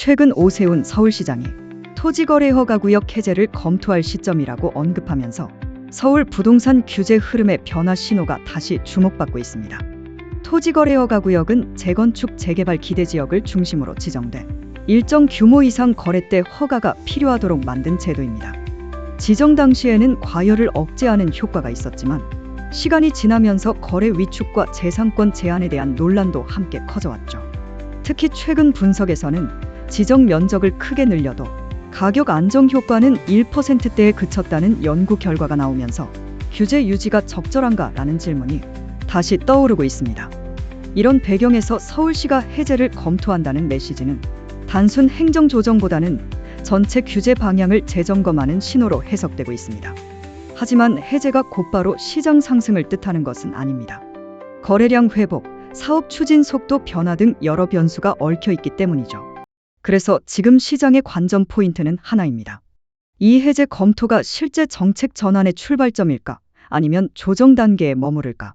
최근 오세훈 서울시장이 토지거래 허가 구역 해제를 검토할 시점이라고 언급하면서 서울 부동산 규제 흐름의 변화 신호가 다시 주목받고 있습니다. 토지거래 허가 구역은 재건축 재개발 기대 지역을 중심으로 지정돼 일정 규모 이상 거래 때 허가가 필요하도록 만든 제도입니다. 지정 당시에는 과열을 억제하는 효과가 있었지만 시간이 지나면서 거래 위축과 재산권 제한에 대한 논란도 함께 커져왔죠. 특히 최근 분석에서는 지정 면적을 크게 늘려도 가격 안정 효과는 1%대에 그쳤다는 연구 결과가 나오면서 규제 유지가 적절한가라는 질문이 다시 떠오르고 있습니다. 이런 배경에서 서울시가 해제를 검토한다는 메시지는 단순 행정 조정보다는 전체 규제 방향을 재점검하는 신호로 해석되고 있습니다. 하지만 해제가 곧바로 시장 상승을 뜻하는 것은 아닙니다. 거래량 회복, 사업 추진 속도 변화 등 여러 변수가 얽혀 있기 때문이죠. 그래서 지금 시장의 관전 포인트는 하나입니다. 이 해제 검토가 실제 정책 전환의 출발점일까? 아니면 조정 단계에 머무를까?